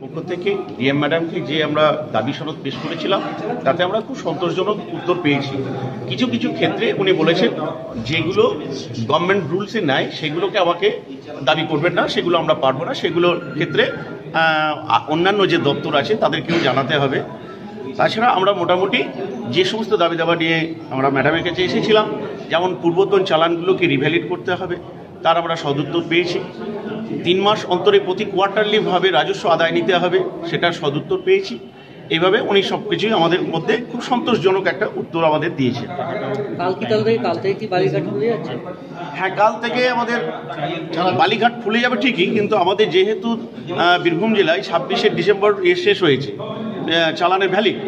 পক্ষ থেকে ডিএম ম্যাডামকে যে আমরা দাবি সনদ পেশ করেছিলাম, তাতে আমরা খুব সন্তোষজনক উত্তর পেয়েছি। কিছু কিছু ক্ষেত্রে উনি বলেছেন, যেগুলো গভর্নমেন্ট রুলসে নাই, সেগুলোকে আমাকে দাবি করবেন না, সেগুলো আমরা পারব না সেগুলোর ক্ষেত্রে অন্যান্য যে দপ্তর আছে, তাদেরকেও জানাতে হবে। তাছাড়া আমরা মোটামুটি যে সমস্ত দাবি দাবা নিয়ে আমরা ম্যাডামের কাছে এসেছিলাম, যেমন পূর্বতন চালানগুলোকে রিভ্যালিড করতে হবে, তার আমরা সদুত্তর পেয়েছি। তিন মাস অন্তরে প্রতি কোয়ার্টারলিভাবে রাজস্ব আদায় নিতে হবে সেটার সদুত্তর পেয়েছি। এইভাবে উনি সব কিছুই আমাদের মধ্যে খুব সন্তোষজনক একটা উত্তর আমাদের দিয়েছে হ্যাঁ কাল থেকে আমাদের বালিঘাট খুলে যাবে ঠিকই কিন্তু আমাদের যেহেতু বীরভূম জেলায় ছাব্বিশে ডিসেম্বর এ শেষ হয়েছে চালানের ভ্যালিড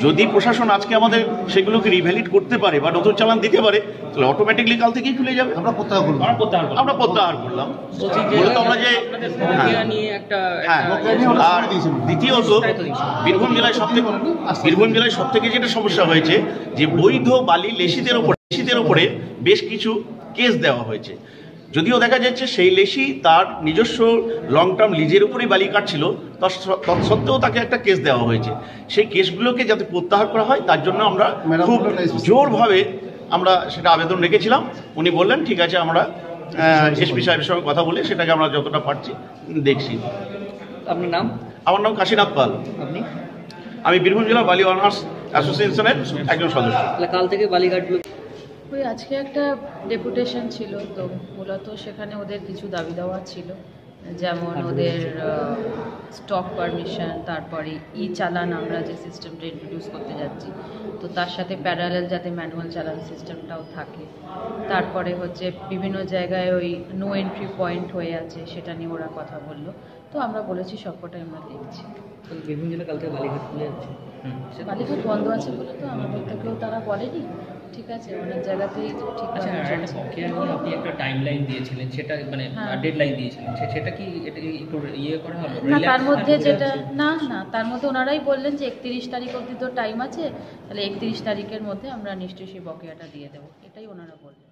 যদি প্রশাসন আজকে আমাদের সেগুলোকে রিভ্যালিড করতে পারে বা নতুন চালান দিতে পারে তাহলে অটোমেটিকলি কাল থেকেই খুলে যাবে। আমরা প্রত্যাহার করব। আমরা প্রত্যাহার করলাম। যে আমরা যে হ্যাঁ। বকেয়া নিয়ে একটা হ্যাঁ। আর দ্বিতীয়ত বীরভূম জেলায় সব থেকে বীরভূম জেলায় সব থেকে যেটা সমস্যা হয়েছে যে বৈধ বালি লেসিদের ওপর লেসিদের ওপরে বেশ কিছু কেস দেওয়া হয়েছে। যদিও দেখা যাচ্ছে সেই লেসি তার নিজস্ব লং টার্ম লিজের উপরেই বালি কাটছিল তৎস- তৎসত্ত্বেও তাকে একটা কেস দেওয়া হয়েছে। সেই কেসগুলোকে যাতে প্রত্যাহার করা হয় তার জন্য আমরা খুব জোরভাবে আমরা সেটা আবেদন রেখেছিলাম। উনি বললেন ঠিক আছে আমরা এসপি সাহেবের সঙ্গে কথা বলে সেটাকে আমরা যতটা পারছি দেখছি। আপনার নাম? আমার নাম কাশীনাথ পাল। আপনি? আমি বীরভূম জেলা বালি অনার্স অ্যাসোসিয়েশনের একজন সদস্য। তাহলে কাল থেকে বালিঘাটগুলো ওই আজকে একটা ডেপুটেশন ছিল তো মূলত সেখানে ওদের কিছু দাবি দেওয়া ছিল। যেমন ওদের স্টক পারমিশন তারপরে ই চালান আমরা যে সিস্টেমটা ইন্ট্রোডিউস করতে যাচ্ছি। তো তার সাথে প্যারালেল যাতে ম্যানুয়াল চালান সিস্টেমটাও থাকে। তারপরে হচ্ছে বিভিন্ন জায়গায় ওই নো এন্ট্রি পয়েন্ট হয়ে আছে সেটা নিয়ে ওরা কথা বলল। তো আমরা বলেছি সবকটাই আমরা দেখছি। বীরভূম জেলা কাল থেকে বালিঘাট খুলে যাচ্ছে। বালিঘাট বন্ধ আছে বলে তো আমাদের কেউ তারা বলেনি। ঠিক আছে অনেক জায়গাতেই ঠিক আচ্ছা বকেয়া নিয়ে আপনি একটা টাইম লাইন দিয়েছিলেন সেটা মানে হ্যাঁ। ডেডলাইন দিয়েছিলেন সেটা কি এটা কি একটু ইয়ে করা হলো? না তার মধ্যে যেটা না না তার মধ্যে ওনারাই বললেন যে একত্রিশ তারিখ অবধি তো টাইম আছে তাহলে একত্রিশ তারিখের মধ্যে আমরা নিশ্চয়ই সেই বকেয়াটা দিয়ে দেবো। এটাই ওনারা বললেন।